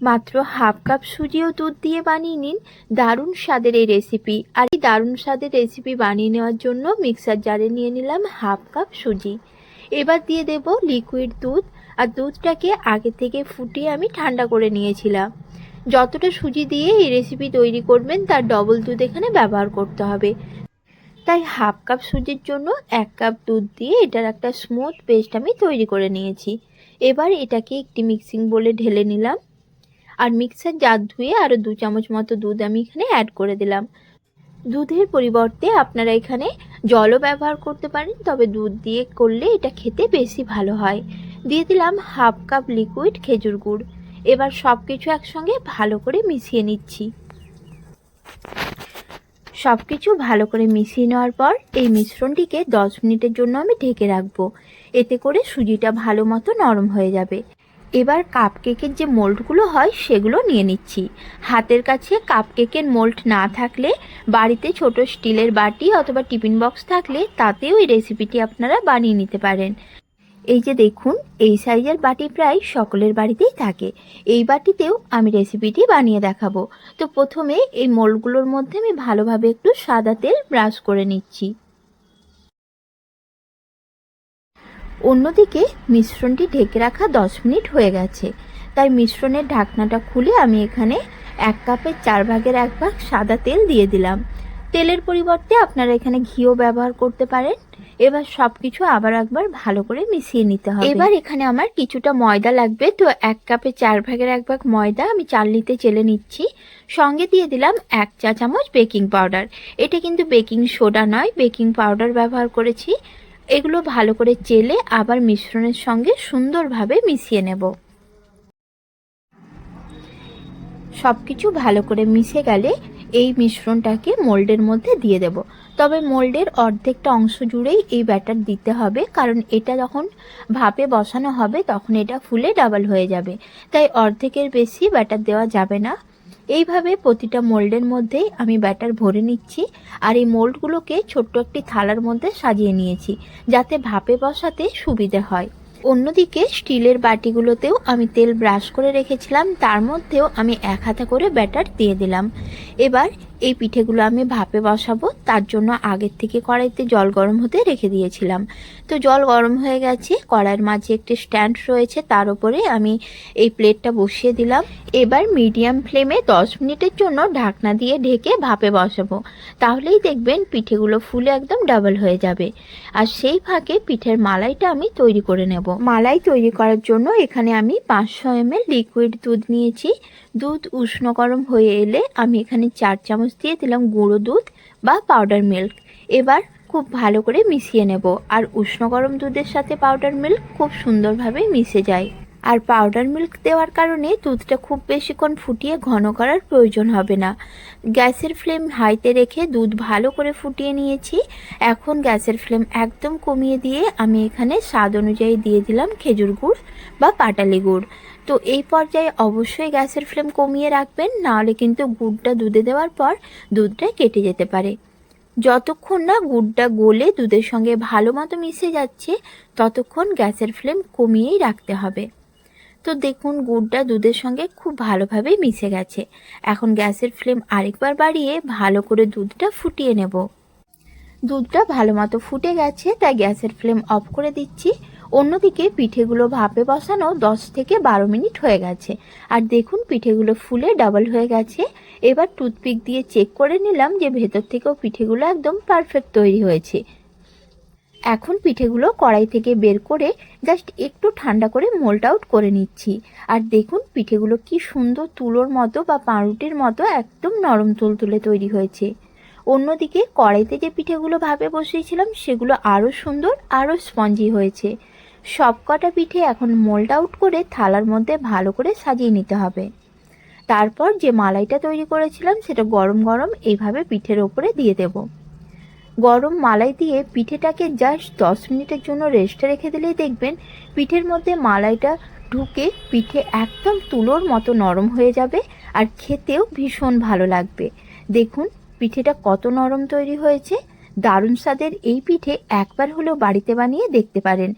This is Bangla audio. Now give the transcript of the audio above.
মাত্র হাফ কাপ সুজি ও দুধ দিয়ে বানিয়ে নিন। দারুণ স্বাদের এই রেসিপি আর এই দারুণ স্বাদের রেসিপি বানিয়ে নেওয়ার জন্য মিক্সার জারে নিয়ে নিলাম হাফ কাপ সুজি। এবার দিয়ে দেব লিকুইড দুধ। আর দুধটাকে আগে থেকে ফুটিয়ে আমি ঠান্ডা করে নিয়েছিলাম। যতটা সুজি দিয়ে এই রেসিপি তৈরি করবেন, তার ডবল দুধ এখানে ব্যবহার করতে হবে। তাই হাফ কাপ সুজির জন্য এক কাপ দুধ দিয়ে এটার একটা স্মুথ পেস্ট আমি তৈরি করে নিয়েছি। এবার এটাকে একটি মিক্সিং বলে ঢেলে নিলাম। আর মিক্সার জার ধুয়ে আরও দু চামচ মতো দুধ আমি এখানে অ্যাড করে দিলাম। দুধের পরিবর্তে আপনারা এখানে জলও ব্যবহার করতে পারেন, তবে দুধ দিয়ে করলে এটা খেতে বেশি ভালো হয়। দিয়ে দিলাম হাফ কাপ লিকুইড খেজুর গুড়। এবার সব কিছু একসঙ্গে ভালো করে মিশিয়ে নিচ্ছি। সব কিছু ভালো করে মিশিয়ে নেওয়ার পর এই মিশ্রণটিকে দশ মিনিটের জন্য আমি ঢেকে রাখব। এতে করে সুজিটা ভালো মতো নরম হয়ে যাবে। এবার কাপ কেকের যে মোল্ডগুলো হয়, সেগুলো নিয়ে নিচ্ছি। হাতের কাছে কাপ কেকের মোল্ড না থাকলে, বাড়িতে ছোট স্টিলের বাটি অথবা টিফিন বক্স থাকলে, তাতেও এই রেসিপিটি আপনারা বানিয়ে নিতে পারেন। এই যে দেখুন, এই সাইজের বাটি প্রায় সকলের বাড়িতেই থাকে। এই বাটিতেও আমি রেসিপিটি বানিয়ে দেখাবো। তো প্রথমে এই মোল্ডগুলোর মধ্যে আমি ভালোভাবে একটু সাদা তেল ব্রাশ করে নিচ্ছি। অন্যদিকে মিশ্রণটি ঢেকে রাখা দশ মিনিট হয়ে গেছে। তাই মিশ্রণের ঢাকনাটা খুলে আমি এখানে এক কাপের চার ভাগের এক ভাগ সাদা তেল দিয়ে দিলাম। তেলের পরিবর্তে আপনারা এখানে ঘিও ব্যবহার করতে পারেন। এবার সব কিছু আবার একবার ভালো করে মিশিয়ে নিতে হবে। এবার এখানে আমার কিছুটা ময়দা লাগবে। তো এক কাপে চার ভাগের এক ভাগ ময়দা আমি চালনিতে চেলে নিচ্ছি। সঙ্গে দিয়ে দিলাম এক চা চামচ বেকিং পাউডার। এটা কিন্তু বেকিং সোডা নয়, বেকিং পাউডার ব্যবহার করেছি। এগুলো ভালো করে চেলে আবার মিশ্রণের সঙ্গে সুন্দরভাবে মিশিয়ে নেব। সব কিছু ভালো করে মিশে গেলে এই মিশ্রণটাকে মোল্ডের মধ্যে দিয়ে দেব। তবে মোল্ডের অর্ধেকটা অংশ জুড়েই এই ব্যাটার দিতে হবে, কারণ এটা যখন ভাপে বসানো হবে তখন এটা ফুলে ডাবল হয়ে যাবে। তাই অর্ধেকের বেশি ব্যাটার দেওয়া যাবে না। এইভাবে প্রতিটা মোল্ডের মধ্যেই আমি ব্যাটার ভরে নিচ্ছি আর এই মোল্ডগুলোকে ছোট্ট একটি থালার মধ্যে সাজিয়ে নিয়েছি যাতে ভাপে বসাতে সুবিধে হয়। অন্যদিকে স্টিলের বাটিগুলোতেও আমি তেল ব্রাশ করে রেখেছিলাম, তার মধ্যেও আমি এক হাতা করে ব্যাটার দিয়ে দিলাম। এবার এই পিঠেগুলো আমি ভাপে বসাবো। তার জন্য আগের থেকে কড়াইতে জল গরম হতে রেখে দিয়েছিলাম। তো জল গরম হয়ে গেছে। কড়াইয়ের মাঝে একটি স্ট্যান্ড রয়েছে। তার উপরে আমি এই প্লেটটা বসিয়ে দিলাম। এবার মিডিয়াম ফ্লেমে দশ মিনিটের জন্য ঢাকনা দিয়ে ঢেকে ভাপে বসাবো। তাহলেই দেখবেন পিঠেগুলো ফুলে একদম ডাবল হয়ে যাবে। আর সেই ফাঁকে পিঠের মালাইটা আমি তৈরি করে নেব। মালাই তৈরি করার জন্য এখানে আমি পাঁচশো এমএল লিকুইড দুধ নিয়েছি। দুধ উষ্ণ গরম হয়ে এলে আমি এখানে চার চামচ দিয়ে দিলাম গুঁড়ো দুধ বা পাউডার মিল্ক এবার খুব ভালো করে মিশিয়ে নেব। আর উষ্ণ গরম দুধের সাথে পাউডার মিল্ক খুব সুন্দরভাবে মিশে যায়। আর পাউডার মিল্ক দেওয়ার কারণে দুধটা খুব বেশিক্ষণ ফুটিয়ে ঘন করার প্রয়োজন হবে না। গ্যাসের ফ্লেম হাইতে রেখে দুধ ভালো করে ফুটিয়ে নিয়েছি। এখন গ্যাসের ফ্লেম একদম কমিয়ে দিয়ে আমি এখানে স্বাদ অনুযায়ী দিয়ে দিলাম খেজুর গুড় বা পাটালি গুড়। তো এই পর্যায়ে অবশ্যই গ্যাসের ফ্লেম কমিয়ে রাখবেন, নাহলে কিন্তু গুড়টা দুধে দেওয়ার পর দুধটা কেটে যেতে পারে। যতক্ষণ না গুড়টা গলে দুধের সঙ্গে ভালো মতো মিশে যাচ্ছে, ততক্ষণ গ্যাসের ফ্লেম কমিয়েই রাখতে হবে। তো দেখুন গুড়টা দুধের সঙ্গে খুব ভালোভাবে মিশে গেছে। এখন গ্যাসের ফ্লেম আরেকবার বাড়িয়ে ভালো করে দুধটা ফুটিয়ে নেব। দুধটা ভালো মতো ফুটে গেছে, তাই গ্যাসের ফ্লেম অফ করে দিচ্ছি। অন্যদিকে পিঠেগুলো ভাপে বসানো দশ থেকে বারো মিনিট হয়ে গেছে। আর দেখুন পিঠেগুলো ফুলে ডাবল হয়ে গেছে। এবার টুথপিক দিয়ে চেক করে নিলাম যে ভেতর থেকেও পিঠেগুলো একদম পারফেক্ট তৈরি হয়েছে। এখন পিঠেগুলো কড়াই থেকে বের করে জাস্ট একটু ঠান্ডা করে মোল্ড আউট করে নিচ্ছি। আর দেখুন, পিঠেগুলো কি সুন্দর তুলোর মতো বা পাউরুটির মতো একদম নরম তুলতুলে তৈরি হয়েছে। অন্যদিকে কড়াইতে যে পিঠেগুলো ভাবে বসিয়েছিলাম, সেগুলো আরও সুন্দর, আরও স্পঞ্জি হয়েছে। সব কটা পিঠে এখন মোল্ড আউট করে থালার মধ্যে ভালো করে সাজিয়ে নিতে হবে। তারপর যে মালাইটা তৈরি করেছিলাম, সেটা গরম গরম এইভাবে পিঠের ওপরে দিয়ে দেব। গরম মালাই দিয়ে পিঠেটাকে জাস্ট দশ মিনিটের জন্য রেস্টে রেখে দিলেই দেখবেন পিঠের মধ্যে মালাইটা ঢুকে পিঠে একদম তুলোর মতো নরম হয়ে যাবে আর খেতেও ভীষণ ভালো লাগবে। দেখুন পিঠেটা কত নরম তৈরি হয়েছে। দারুণ স্বাদের এই পিঠে একবার হলেও বাড়িতে বানিয়ে দেখতে পারেন।